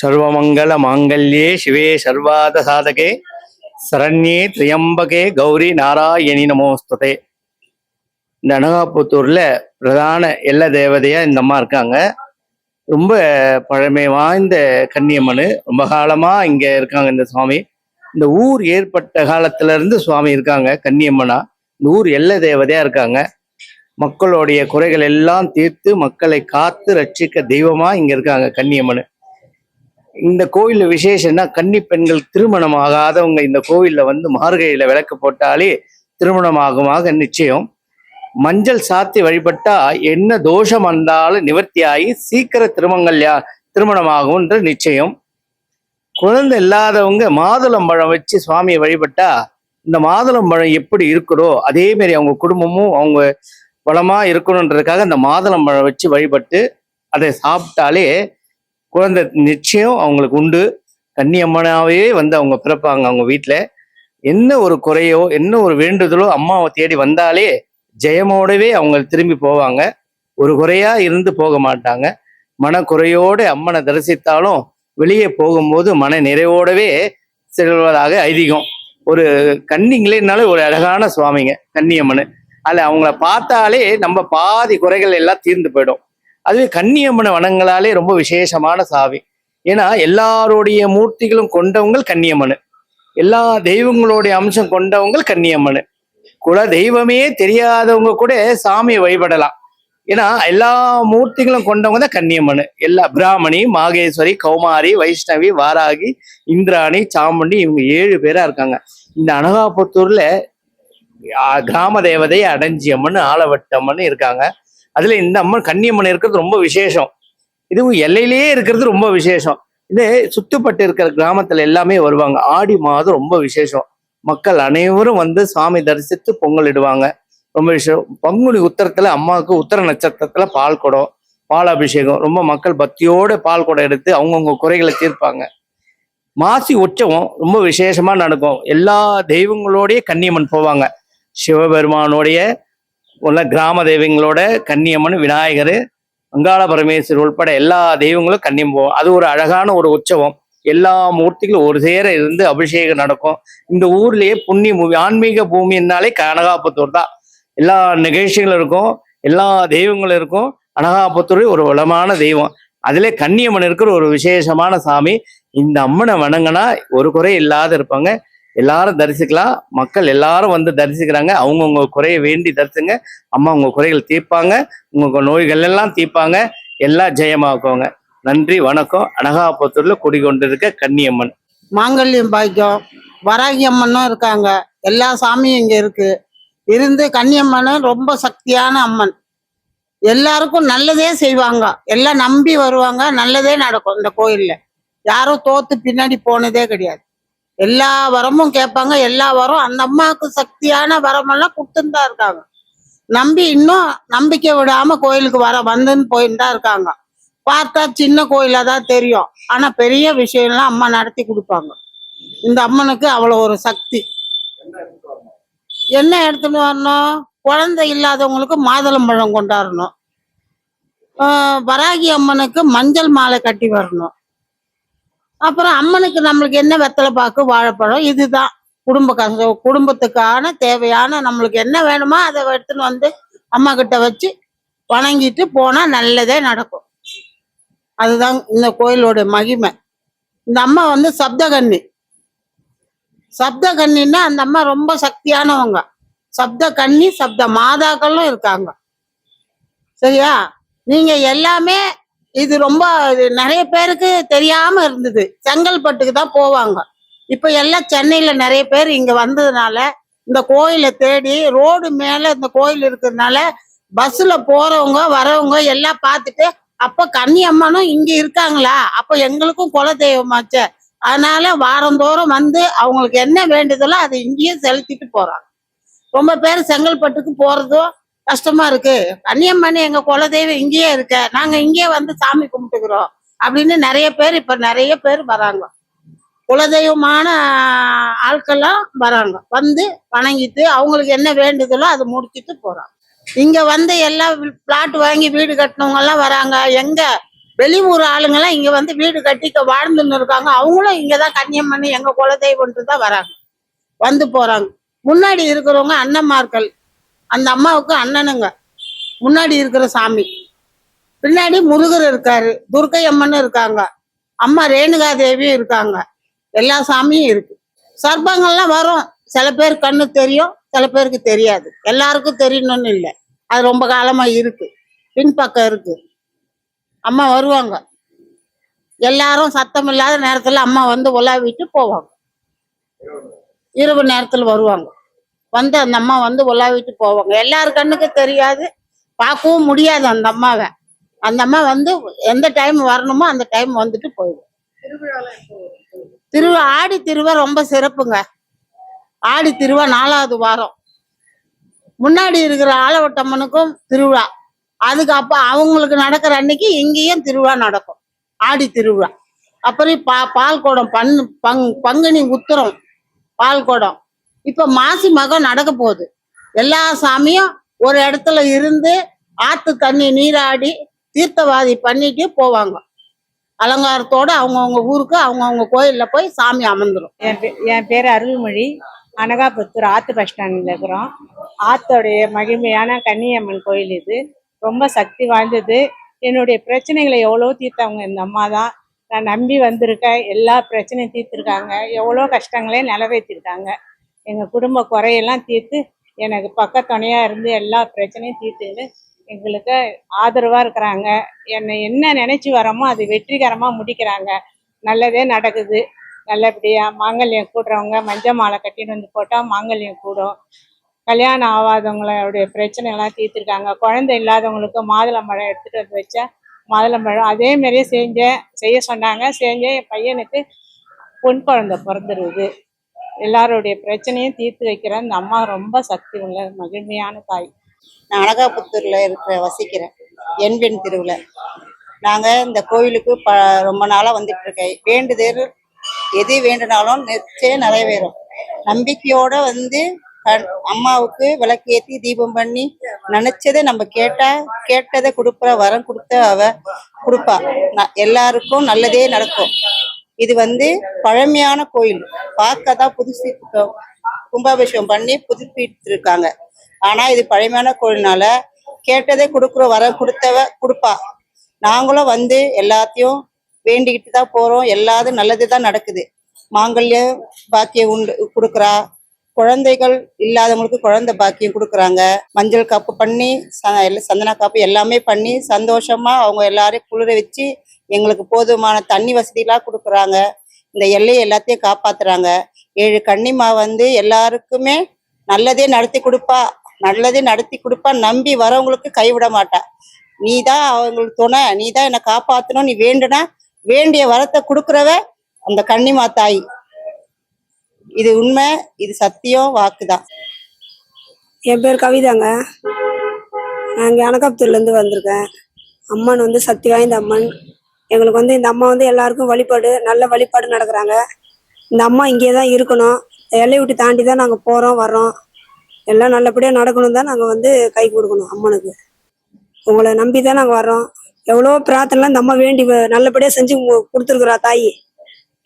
சர்வமங்கல மாங்கல்யே சிவே சர்வாத சாதகே. சரண்யே திரியம்பகே கௌரி நாராயணி நமோஸ்ததே. இந்த அனகாபுத்தூர்ல பிரதான எல்ல தேவதையா இந்த அம்மா இருக்காங்க. ரொம்ப பழமை வாய்ந்த கன்னியம்மனு. ரொம்ப காலமா இங்க இருக்காங்க இந்த சுவாமி. இந்த ஊர் ஏற்பட்ட காலத்துல இருந்து சுவாமி இருக்காங்க கன்னியம்மனா. இந்த ஊர் எல்ல தேவதையா இருக்காங்க. மக்களுடைய குறைகள் எல்லாம் தீர்த்து மக்களை காத்து ரட்சிக்க தெய்வமா இங்க இருக்காங்க கன்னியம்மனு. இந்த கோயில்ல விசேஷம்னா கன்னி பெண்கள் திருமணம் ஆகாதவங்க இந்த கோவில்ல வந்து மார்கழியில விளக்கு போட்டாலே திருமணம் ஆகுமாக நிச்சயம். மஞ்சள் சாத்தி வழிபட்டா என்ன தோஷம் வந்தாலும் நிவர்த்தியாகி சீக்கிர திருமங்கல்யா திருமணமாகும்ன்ற நிச்சயம். குழந்தை இல்லாதவங்க மாதுளம்பழம் வச்சு சுவாமியை வழிபட்டா இந்த மாதுளம்பழம் எப்படி இருக்கிறோ அதே மாதிரி அவங்க குடும்பமும் அவங்க வளமா இருக்கணுன்றதுக்காக இந்த மாதுளம்பழம் வச்சு வழிபட்டு அதை சாப்பிட்டாலே குழந்தை நிச்சயம் அவங்களுக்கு உண்டு. கன்னியம்மனாவே வந்து அவங்க பிறப்பாங்க அவங்க வீட்டில் என்ன ஒரு குறையோ என்ன ஒரு வேண்டுதலோ அம்மாவை தேடி வந்தாலே ஜெயமோடவே அவங்க திரும்பி போவாங்க. ஒரு குறையா இருந்து போக மாட்டாங்க. மனக்குறையோடு அம்மனை தரிசித்தாலும் வெளியே போகும்போது மன நிறைவோடவே செல்வதாக ஐதீகம். ஒரு கன்னிங்களேனாலே ஒரு அழகான சுவாமிங்க கன்னியம்மனு அதில் அவங்கள பார்த்தாலே நம்ம பாதி குறைகள் எல்லாம் தீர்ந்து போயிடும். அதுவே கன்னியம்மனை வனங்களாலே ரொம்ப விசேஷமான சாவி. ஏன்னா எல்லாருடைய மூர்த்திகளும் கொண்டவங்க கன்னியம்மனு. எல்லா தெய்வங்களுடைய அம்சம் கொண்டவங்க கன்னியம்மனு. குல தெய்வமே தெரியாதவங்க கூட சாமியை வழிபடலாம். ஏன்னா எல்லா மூர்த்திகளும் கொண்டவங்க தான் கன்னியம்மனு. எல்லா பிராமணி மாகேஸ்வரி கௌமாரி வைஷ்ணவி வாராகி இந்திராணி சாமுண்டி இவங்க ஏழு பேரா இருக்காங்க. இந்த அனகாபுத்தூர்ல கிராம தேவதை அடைஞ்சியம்மன் ஆலவட்டம்மன் இருக்காங்க. அதுல இந்த அம்மன் கன்னியம்மன் இருக்கிறது ரொம்ப விசேஷம். இதுவும் எல்லையிலேயே இருக்கிறது ரொம்ப விசேஷம். இது சுத்துப்பட்டு இருக்கிற கிராமத்துல எல்லாமே வருவாங்க. ஆடி மாதம் ரொம்ப விசேஷம். மக்கள் அனைவரும் வந்து சாமி தரிசித்து பொங்கல் இடுவாங்க. ரொம்ப விஷயம் பங்குனி உத்தரத்துல அம்மாவுக்கு உத்தர நட்சத்திரத்துல பால் குடம் பால் அபிஷேகம். ரொம்ப மக்கள் பக்தியோட பால் குடம் எடுத்து அவங்கவுங்க குறைகளை தீர்ப்பாங்க. மாசி உற்சவம் ரொம்ப விசேஷமா நடக்கும். எல்லா தெய்வங்களோடைய கன்னியம்மன் போவாங்க. சிவபெருமானோடைய உள்ள கிராம தெய்வங்களோட கன்னியம்மன் விநாயகர் வங்காள பரமேஸ்வரர் உட்பட எல்லா தெய்வங்களும் கன்னியம் போவோம். அது ஒரு அழகான ஒரு உற்சவம். எல்லா மூர்த்திகளும் ஒரு சேர இருந்து அபிஷேகம் நடக்கும். இந்த ஊர்லயே புண்ணிய பூமி ஆன்மீக பூமின்னாலே கனகாபுத்தூர் தான். எல்லா நிகழ்ச்சிகளும் இருக்கும் எல்லா தெய்வங்களும் இருக்கும். அனகாபுத்தூர் ஒரு வளமான தெய்வம். அதிலே கன்னியம்மன் இருக்கிற ஒரு விசேஷமான சாமி. இந்த அம்மனை வணங்கினா ஒரு குறை இல்லாத இருப்பாங்க. எல்லாரும் தரிசிக்கலாம். மக்கள் எல்லாரும் வந்து தரிசிக்கிறாங்க. அவங்கவுங்க குறைய வேண்டி தரிசுங்க. அம்மா உங்க குறைகள் தீர்ப்பாங்க. உங்க நோய்கள் எல்லாம் தீர்ப்பாங்க. எல்லாம் ஜெயமாக்குவாங்க. நன்றி வணக்கம். அனகாபுத்தூர்ல குடிகொண்டிருக்க கன்னியம்மன். மாங்கல்யம் பாய்க்கும் வராகி அம்மனும் இருக்காங்க. எல்லா சாமியும் இங்க இருக்கு. இருந்து கன்னியம்மனும் ரொம்ப சக்தியான அம்மன். எல்லாருக்கும் நல்லதே செய்வாங்க. எல்லாம் நம்பி வருவாங்க. நல்லதே நடக்கும். இந்த கோயில்ல. யாரும் தோத்து பின்னாடி போனதே கிடையாது. எல்லா வரமும் கேட்பாங்க எல்லா வரம். அந்த அம்மாவுக்கு சக்தியான வரமெல்லாம் கொடுத்துன்னு தான் இருக்காங்க. நம்பி இன்னும் நம்பிக்கை விடாம கோயிலுக்கு வர வந்துன்னு போயின்னு தான் இருக்காங்க. பார்த்தா சின்ன கோயிலா தான் தெரியும். ஆனா பெரிய விஷயம்லாம் அம்மா நடத்தி கொடுப்பாங்க. இந்த அம்மனுக்கு அவ்வளோ ஒரு சக்தி. என்ன எடுத்துட்டு வரணும்? குழந்தை இல்லாதவங்களுக்கு மாதுளம்பழம் கொண்டாடணும். ஆஹ் வராகி அம்மனுக்கு மஞ்சள் மாலை கட்டி வரணும். அப்புறம் அம்மனுக்கு நம்மளுக்கு என்ன வெத்தலை பாக்கு வாழைப்பழம் இதுதான். குடும்ப கஷ்ட குடும்பத்துக்கான தேவையான நம்மளுக்கு என்ன வேணுமோ அதை எடுத்துன்னு வந்து அம்மா கிட்ட வச்சு வணங்கிட்டு போனா நல்லதே நடக்கும். அதுதான் இந்த கோயிலோட மகிமை. இந்த அம்மா வந்து சப்தகன்னி. சப்தகன்னின்னா அந்த அம்மா ரொம்ப சக்தியானவங்க. சப்த கன்னி சப்த மாதாக்களும் இருக்காங்க. சரியா? நீங்க எல்லாமே இது ரொம்ப நிறைய பேருக்கு தெரியாம இருந்தது. செங்கல்பட்டுக்கு தான் போவாங்க. இப்ப எல்லாம் சென்னையில நிறைய பேர் இங்க வந்ததுனால இந்த கோயிலை தேடி ரோடு மேல இந்த கோயில் இருக்கிறதுனால பஸ்ல போறவங்க வரவங்க எல்லாம் பார்த்துட்டு அப்ப கன்னியம்மனும் இங்க இருக்காங்களா? அப்ப எங்களுக்கும் குல தெய்வமாச்சே. அதனால வாரந்தோறும் வந்து அவங்களுக்கு என்ன வேண்டுதலோ அதை இங்கேயே செலுத்திட்டு போறாங்க. ரொம்ப பேர் செங்கல்பட்டுக்கு போறதும் கஷ்டமா இருக்கு. கன்னியம்மன் எங்க குலதெய்வம் இங்கேயே இருக்க. நாங்க இங்கேயே வந்து சாமி கும்பிட்டுக்கிறோம். அப்படின்னு நிறைய பேர் இப்ப நிறைய பேர் வராங்க. குலதெய்வமான ஆட்கள்லாம் வராங்க. வந்து வணங்கிட்டு அவங்களுக்கு என்ன வேண்டுதலோ அதை முடிச்சிட்டு போறாங்க. இங்க வந்து எல்லாம் பிளாட் வாங்கி வீடு கட்டினவங்க எல்லாம் வராங்க. எங்க வெளியூர் ஆளுங்கெல்லாம் இங்க வந்து வீடு கட்டிக்க வாழ்ந்துன்னு இருக்காங்க. அவங்களும் இங்கதான் கன்னியம்மன் எங்க குலதெய்வம்ட்டு தான் வராங்க. வந்து போறாங்க. முன்னாடி இருக்கிறவங்க அன்னமார்கள் அந்த அம்மாவுக்கு அண்ணனுங்க. முன்னாடி இருக்கிற சாமி. பின்னாடி முருகர் இருக்காரு துர்க்கை அம்மன் இருக்காங்க அம்மா ரேணுகா தேவியும் இருக்காங்க. எல்லா சாமியும் இருக்கு. சர்ப்பங்கள்லாம் வரும். சில பேர் கண்ணு தெரியும் சில பேருக்கு தெரியாது. எல்லாருக்கும் தெரியணும்னு இல்லை. அது ரொம்ப காலமா இருக்கு. பின்பக்கம் இருக்கு. அம்மா வருவாங்க. எல்லாரும் சத்தம் இல்லாத நேரத்துல அம்மா வந்து உலாவிட்டு போவாங்க. இரவு நேரத்துல வருவாங்க. வந்து அந்த அம்மா வந்து உலாவிட்டு போவாங்க. எல்லார் கண்ணுக்கு தெரியாது. பார்க்கவும் முடியாது அந்த அம்மாவை. அந்த அம்மா வந்து எந்த டைம் வரணுமோ அந்த டைம் வந்துட்டு போயிடும். திருவிழா ஆடி திருவா ரொம்ப சிறப்புங்க. ஆடி திருவா நாலாவது வாரம். முன்னாடி இருக்கிற ஆலவட்டம்மனுக்கும் திருவிழா. அதுக்கு அப்ப அவங்களுக்கு நடக்கிற அன்னைக்கு இங்கேயும் திருவிழா நடக்கும். ஆடி திருவிழா. அப்புறம் பா பால் குடம் பண் பங் பங்குனி உத்திரம் பால் குடம் இப்ப மாசி மகம் நடக்க போகுது. எல்லா சாமியும் ஒரு இடத்துல இருந்து ஆத்து தண்ணி நீராடி தீர்த்தவாதி பண்ணிட்டு போவாங்க. அலங்காரத்தோட அவங்கவுங்க ஊருக்கு அவங்கவுங்க கோயில்ல போய் சாமி அமர்ந்துரும். என் என் பேர் அருள்மொழி. அனகாபுத்தூர் ஆத்து பஸ் ஸ்டாண்டில் இருக்கிறோம். ஆத்தோடைய மகிமையான கன்னியம்மன் கோயில் இது. ரொம்ப சக்தி வாய்ந்தது. என்னுடைய பிரச்சனைகளை எவ்வளோ தீர்த்தவங்க இந்த அம்மா தான். நான் நம்பி வந்திருக்கேன். எல்லா பிரச்சனையும் தீர்த்துருக்காங்க. எவ்வளோ கஷ்டங்களையும் நிலவேற்றிருக்காங்க. எங்கள் குடும்ப குறையெல்லாம் தீர்த்து எனக்கு பக்க துணையாக இருந்து எல்லா பிரச்சனையும் தீர்த்துன்னு எங்களுக்கு ஆதரவாக இருக்கிறாங்க. என்னை என்ன நினச்சி வரோமோ அது வெற்றிகரமாக முடிக்கிறாங்க. நல்லதே நடக்குது. நல்லபடியாக மாங்கல்யம் கூடுறவங்க மஞ்சள் மாலை கட்டின்னு வந்து போட்டால் மாங்கல்யம் கூடும். கல்யாணம் ஆகாதவங்களுடைய பிரச்சனைலாம் தீர்த்துருக்காங்க. குழந்தை இல்லாதவங்களுக்கு மாதுளம்பழம் எடுத்துகிட்டு வந்து வச்சா மாதுளம்பழம் அதே மாதிரியே செஞ்சேன் செய்ய சொன்னாங்க. செஞ்சேன். என் பையனுக்கு பொன் குழந்தை பிறந்துருது. எல்லாருடைய பிரச்சனையும் தீர்த்து வைக்கிற அந்த அம்மா ரொம்ப சக்தி உள்ள மகிழ்மையான தாய். நான் அனகாபுத்தூர்ல இருக்கிற வசிக்கிறேன். என்பெண் திருவிழா நாங்கள் இந்த கோயிலுக்கு ப ரொம்ப நாளாக வந்துட்டு இருக்கேன் வேண்டுதல் எது வேண்டுனாலும் நிச்சயம் நிறைவேறும். நம்பிக்கையோட வந்து கண்- அம்மாவுக்கு விளக்கேத்தி தீபம் பண்ணி நினைச்சதை நம்ம கேட்டா கேட்டதை கொடுப்ப வரம் கொடுத்த அவ கொடுப்பா. ந- எல்லாருக்கும் நல்லதே நடக்கும். இது வந்து பழமையான கோயில். பார்க்க தான் புதுசு கும்பாபிஷேகம் பண்ணி புதுப்பித்திருக்காங்க. ஆனா இது பழமையான கோயில்னால கேட்டதே கொடுக்குற வர கொடுத்தவ கொடுப்பா. நாங்களும் வந்து எல்லாத்தையும் வேண்டிக்கிட்டு தான் போறோம். எல்லாது நல்லது தான் நடக்குது. மாங்கல்யம் பாக்கியம் உண்டு கொடுக்குறா. குழந்தைகள் இல்லாதவங்களுக்கு குழந்தை பாக்கியம் கொடுக்குறாங்க. மஞ்சள் காப்பு பண்ணி ச- சந்தன காப்பு எல்லாமே பண்ணி சந்தோஷமா அவங்க எல்லாரையும் குளிர வச்சு எங்களுக்கு போதுமான தண்ணி வசதிலாம் கொடுக்குறாங்க. இந்த எல்லையை எல்லாத்தையும் காப்பாத்துறாங்க. ஏழு கன்னிமா வந்து எல்லாருக்குமே நல்லதே நடத்தி கொடுப்பா. நல்லதே நடத்தி கொடுப்பா நம்பி வரவங்களுக்கு கைவிட மாட்டா. நீ தான் அவங்களுக்கு துணை. நீ தான் என்னை காப்பாற்றணும் நீ வேண்டுனா வேண்டிய வரத்தை கொடுக்குறவ அந்த கன்னிமா தாய். இது உண்மை இது சத்தியம் வாக்குதான். என் பேர் கவிதாங்க. நான் இங்கே அனகாப்தூர்லேருந்து வந்திருக்கேன். அம்மன் வந்து சக்தி வாய்ந்த அம்மன். எங்களுக்கு வந்து இந்த அம்மா வந்து எல்லாருக்கும் வழிபாடு நல்ல வழிபாடு நடக்கிறாங்க. இந்த அம்மா இங்கே தான் இருக்கணும். எல்லை விட்டு தாண்டி தான் நாங்கள் போகிறோம் வர்றோம். எல்லாம் நல்லபடியாக நடக்கணும் தான் நாங்கள் வந்து கை கொடுக்கணும் அம்மனுக்கு. உங்களை நம்பி தான் நாங்கள் வர்றோம். எவ்வளோ பிரார்த்தனைலாம் இந்த அம்மா வேண்டி நல்லபடியாக செஞ்சு கொடுத்துருக்குறா தாய்.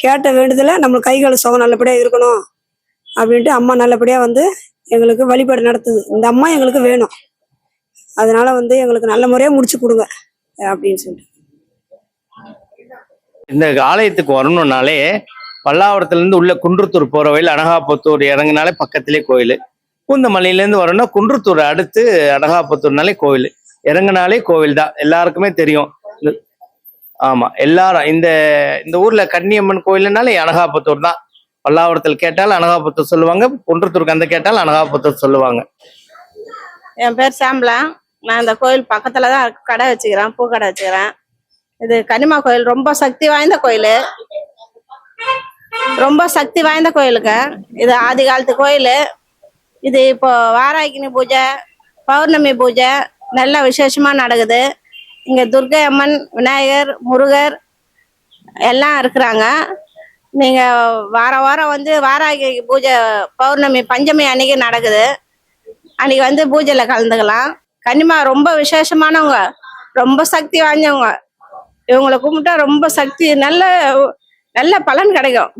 கேட்ட வேண்டுதல நம்மளுக்கு கைகள் சுகம் நல்லபடியாக இருக்கணும் அப்படின்ட்டு அம்மா நல்லபடியாக வந்து எங்களுக்கு வழிபாடு நடத்துது. இந்த அம்மா எங்களுக்கு வேணும். அதனால வந்து எங்களுக்கு நல்ல முறையாக முடிச்சு கொடுங்க அப்படின்னு சொல்லிட்டு. இந்த ஆலயத்துக்கு வரணும்னாலே பல்லாவரத்துலேருந்து உள்ள குன்றத்தூர் போகிற வழியில் அனகாபத்தூர் இறங்குனாலே பக்கத்திலே கோயில். பூந்தமல்லியில வரணும்னா குன்றத்தூர் அடுத்து அனகாபுத்தூர்னாலே கோயில். இறங்குனாலே கோவில் தான். எல்லாருக்குமே தெரியும். ஆமாம் எல்லாரும் இந்த இந்த ஊரில் கன்னியம்மன் கோயில்னாலே அனகாபுத்தூர் தான். பல்லாவரத்தில் கேட்டால் அனகாபுத்தூர் சொல்லுவாங்க குன்றத்தூருக்கு அந்த கேட்டால் அனகாபுத்தூர் சொல்லுவாங்க. என் பேர் சாம்பலா நான் இந்த கோயில் பக்கத்தில் தான் கடை வச்சுக்கிறேன் பூ கடை வச்சுக்கிறேன். இது கனிமா கோயில் ரொம்ப சக்தி வாய்ந்த கோயில். ரொம்ப சக்தி வாய்ந்த கோயிலுங்க. இது ஆதி காலத்து கோயில். இது இப்போ வாராகினி பூஜை பௌர்ணமி பூஜை நல்ல விசேஷமா நடக்குது. இங்க துர்கை அம்மன் விநாயகர் முருகர் எல்லாம் இருக்கிறாங்க. நீங்க வார வாரம் வந்து வாராகி பூஜை பௌர்ணமி பஞ்சமி அன்னைக்கு நடக்குது. அன்னைக்கு வந்து பூஜையில கலந்துக்கலாம். கன்னிமா ரொம்ப விசேஷமானவங்க. ரொம்ப சக்தி வாய்ந்தவங்க. இவங்களை கும்பிட்டா ரொம்ப சக்தி நல்ல நல்ல பலன் கிடைக்கும்.